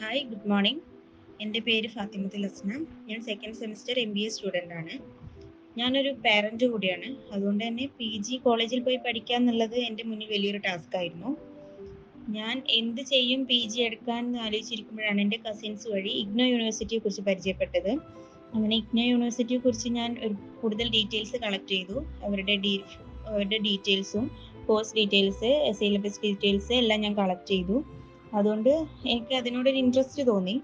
Hi good morning എന്റെ പേര് ഫാത്തിമത്തുൽ ഹസ്ന ഞാൻ second semester M B A student ആണ്. ഞാനൊരു പാരന്റ് കൂടിയാണ്. അതുകൊണ്ട് തന്നെ പി ജി കോളേജിൽ പോയി പഠിക്കുക എന്നുള്ളത് എന്റെ മുന്നിൽ വലിയൊരു ടാസ്ക് ആയിരുന്നു. ഞാൻ എന്ത് ചെയ്യും പി ജി എടുക്കാൻ ആലോചിച്ചിരിക്കുമ്പോഴാണ് എന്റെ കസിൻസ് വഴി ഇഗ്നോ യൂണിവേഴ്സിറ്റിയെ കുറിച്ച് പരിചയപ്പെട്ടത്. അങ്ങനെ ഇഗ്നോ യൂണിവേഴ്സിറ്റിയെ കുറിച്ച് ഞാൻ ഒരു കൂടുതൽ ഡീറ്റെയിൽസ് കളക്ട് ചെയ്തു. അവരുടെ ഡീ അവരുടെ ഡീറ്റെയിൽസും കോഴ്സ് ഡീറ്റെയിൽസ് സിലബസ് ഡീറ്റെയിൽസ് എല്ലാം ഞാൻ കളക്ട് ചെയ്തു. അതുകൊണ്ട് എനിക്ക് അതിനോട് ഒരു ഇൻട്രസ്റ്റ് തോന്നി.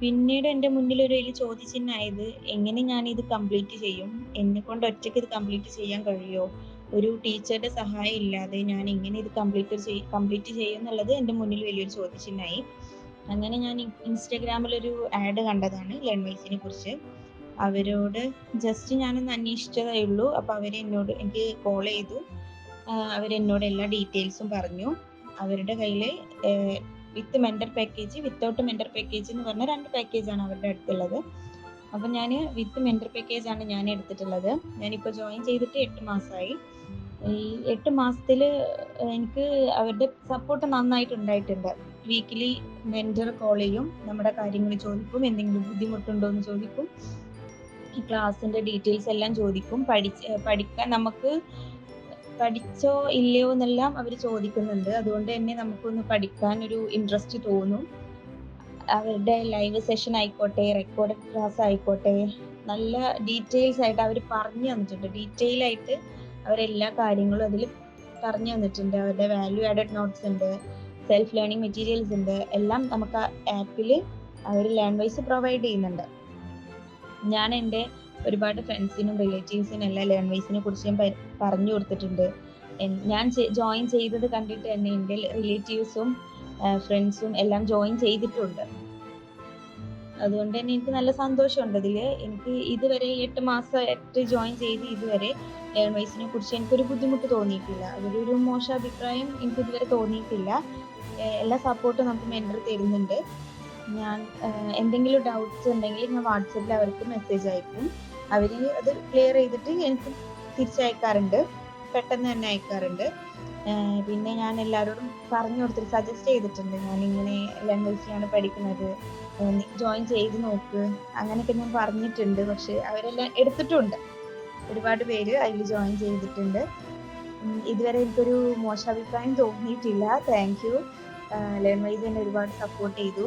പിന്നീട് എന്റെ മുന്നിൽ ഒരു വലിയ ചോദ്യചിഹ്നമായത് എങ്ങനെ ഞാൻ ഇത് കംപ്ലീറ്റ് ചെയ്യും? എന്നെ കൊണ്ട് ഒറ്റയ്ക്ക് ഇത് കംപ്ലീറ്റ് ചെയ്യാൻ കഴിയുമോ ഒരു ടീച്ചറുടെ സഹായം ഇല്ലാതെ ഞാൻ എങ്ങനെ ഇത് കംപ്ലീറ്റ് ചെയ് കംപ്ലീറ്റ് ചെയ്യും എന്നുള്ളത് എന്റെ മുന്നിൽ വലിയൊരു ചോദ്യചിഹ്നമായി അങ്ങനെ ഞാൻ ഇൻസ്റ്റഗ്രാമിൽ ഒരു ആഡ് കണ്ടതാണ് ലേൺ വൈസിനെ കുറിച്ച്. അവരോട് ജസ്റ്റ് ഞാനൊന്ന് അന്വേഷിച്ചതേ ഉള്ളൂ. അപ്പോൾ അവർ എന്നോട് എനിക്ക് കോൾ ചെയ്തു. അവരെന്നോട് എല്ലാ ഡീറ്റെയിൽസും പറഞ്ഞു. അവരുടെ കയ്യിൽ with mentor package without mentor package എന്ന് പറഞ്ഞ രണ്ട് പാക്കേജാണ് അവരുടെ അടുത്തുള്ളത്. അപ്പം ഞാൻ വിത്ത് മെന്റർ പാക്കേജ് ആണ് ഞാൻ എടുത്തിട്ടുള്ളത്. ഞാനിപ്പോൾ ജോയിൻ ചെയ്തിട്ട് എട്ട് മാസമായി ഈ എട്ട് മാസത്തിൽ എനിക്ക് അവരുടെ സപ്പോർട്ട് നന്നായിട്ട് ഉണ്ടായിട്ടുണ്ട്. വീക്കിലി മെന്റർ കോൾ ചെയ്യും നമ്മുടെ കാര്യങ്ങൾ ചോദിക്കും എന്തെങ്കിലും ബുദ്ധിമുട്ടുണ്ടോ എന്ന് ചോദിക്കും ക്ലാസ്സിന്റെ ഡീറ്റെയിൽസ് എല്ലാം ചോദിക്കും പഠിച്ച് പഠിക്കാൻ നമുക്ക് പഠിച്ചോ ഇല്ലയോ എന്നെല്ലാം അവർ ചോദിക്കുന്നുണ്ട്. അതുകൊണ്ട് തന്നെ നമുക്കൊന്ന് പഠിക്കാൻ ഒരു ഇൻട്രസ്റ്റ് തോന്നും. അവരുടെ ലൈവ് സെഷൻ ആയിക്കോട്ടെ റെക്കോർഡ് ക്ലാസ് ആയിക്കോട്ടെ നല്ല ഡീറ്റെയിൽസ് ആയിട്ട് അവർ പറഞ്ഞു തന്നിട്ടുണ്ട്. ഡീറ്റെയിൽ ആയിട്ട് അവരെല്ലാ കാര്യങ്ങളും അതിൽ പറഞ്ഞു തന്നിട്ടുണ്ട്. അവരുടെ വാല്യൂ ആഡഡ് നോട്ട്സ് ഉണ്ട് സെൽഫ് ലേണിംഗ് മെറ്റീരിയൽസ് ഉണ്ട്. എല്ലാം നമുക്ക് ആപ്പിൽ അവർ ലാംഗ്വേജ് വൈസ് പ്രൊവൈഡ് ചെയ്യുന്നുണ്ട്. ഞാൻ എന്റെ ഒരുപാട് ഫ്രണ്ട്സിനും റിലേറ്റീവ്സിനും എല്ലാം ലേൺ വൈസിനെ കുറിച്ച് ഞാൻ പറഞ്ഞു കൊടുത്തിട്ടുണ്ട്. ഞാൻ ജോയിൻ ചെയ്തത് കണ്ടിട്ട് തന്നെ എന്റെ റിലേറ്റീവ്സും ഫ്രണ്ട്സും എല്ലാം ജോയിൻ ചെയ്തിട്ടുണ്ട്. അതുകൊണ്ട് തന്നെ എനിക്ക് നല്ല സന്തോഷമുണ്ട് അതിൽ എനിക്ക് ഇതുവരെ എട്ട് മാസമായിട്ട് ജോയിൻ ചെയ്ത് ഇതുവരെ ലേൺ കുറിച്ച് എനിക്കൊരു ബുദ്ധിമുട്ട് തോന്നിയിട്ടില്ല. അതിലൊരു മോശം അഭിപ്രായം എനിക്ക് ഇതുവരെ തോന്നിയിട്ടില്ല എല്ലാ സപ്പോർട്ടും നമുക്ക് മെൻഡർ തരുന്നുണ്ട്. ഞാൻ എന്തെങ്കിലും ഡൗട്ട്സ് ഉണ്ടെങ്കിൽ ഞാൻ വാട്സപ്പിൽ അവർക്ക് മെസ്സേജ് അയക്കും. അവർ അത് ക്ലിയർ ചെയ്തിട്ട് എനിക്ക് തിരിച്ചയക്കാറുണ്ട്. പെട്ടെന്ന് തന്നെ അയക്കാറുണ്ട്. പിന്നെ ഞാൻ എല്ലാവരോടും പറഞ്ഞു കൊടുത്തിട്ട് സജസ്റ്റ് ചെയ്തിട്ടുണ്ട്. ഞാൻ ഇങ്ങനെ ലാംഗ്വേജിലാണ് പഠിക്കുന്നത് ജോയിൻ ചെയ്ത് നോക്ക്. അങ്ങനെയൊക്കെ ഞാൻ പറഞ്ഞിട്ടുണ്ട്. പക്ഷെ അവരെല്ലാം എടുത്തിട്ടുണ്ട്. ഒരുപാട് പേര് അതിൽ ജോയിൻ ചെയ്തിട്ടുണ്ട്. ഇതുവരെ എനിക്കൊരു മോശാഭിപ്രായം തോന്നിയിട്ടില്ല. താങ്ക് യു ലേൺ വൈസ് എന്നെ ഒരുപാട് സപ്പോർട്ട് ചെയ്തു.